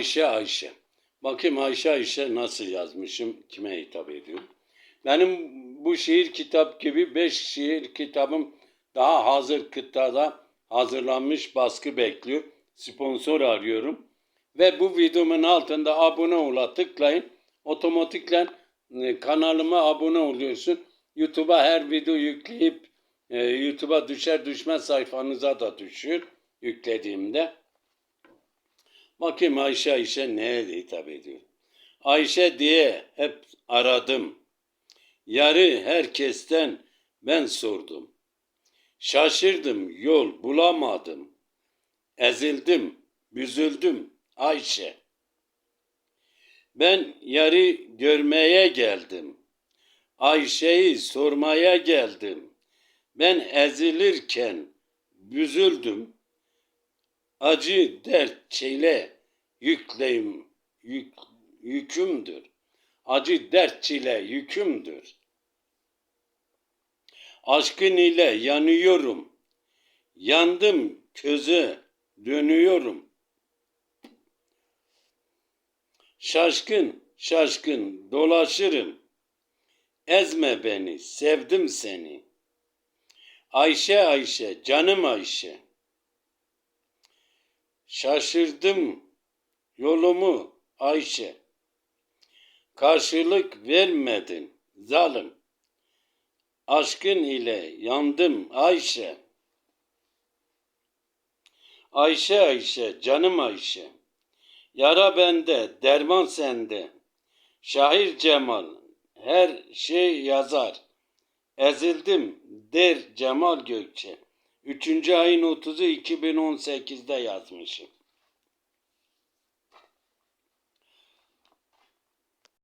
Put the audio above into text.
Ayşe Ayşe. Bakayım Ayşe Ayşe nasıl yazmışım, kime hitap ediyorum. Benim bu şiir kitap gibi beş şiir kitabım daha hazır kıtada hazırlanmış baskı bekliyor. Sponsor arıyorum. Ve bu videomun altında abone ol'a tıklayın. Otomatiklen e, kanalıma abone oluyorsun. YouTube'a her video yükleyip e, YouTube'a düşer düşmez sayfanıza da düşür yüklediğimde. Bakayım Ayşe Ayşe neye hitap ediyor. Ayşe diye hep aradım. Yarı herkesten ben sordum. Şaşırdım yol bulamadım. Ezildim, büzüldüm Ayşe. Ben yarı görmeye geldim. Ayşe'yi sormaya geldim. Ben ezilirken büzüldüm. Acı dert çile yükleyim, yük, yükümdür. Acı dert çile yükümdür. Aşkın ile yanıyorum. Yandım köze dönüyorum. Şaşkın şaşkın dolaşırım. Ezme beni, sevdim seni. Ayşe Ayşe, canım Ayşe. Şaşırdım yolumu Ayşe. Karşılık vermedin zalim. Aşkın ile yandım Ayşe. Ayşe Ayşe, canım Ayşe. Yara bende, derman sende. Şahir Cemal, her şey yazar. Ezildim der Cemal Gökçe. 3. ayın 30'u 2018'de yazmışım.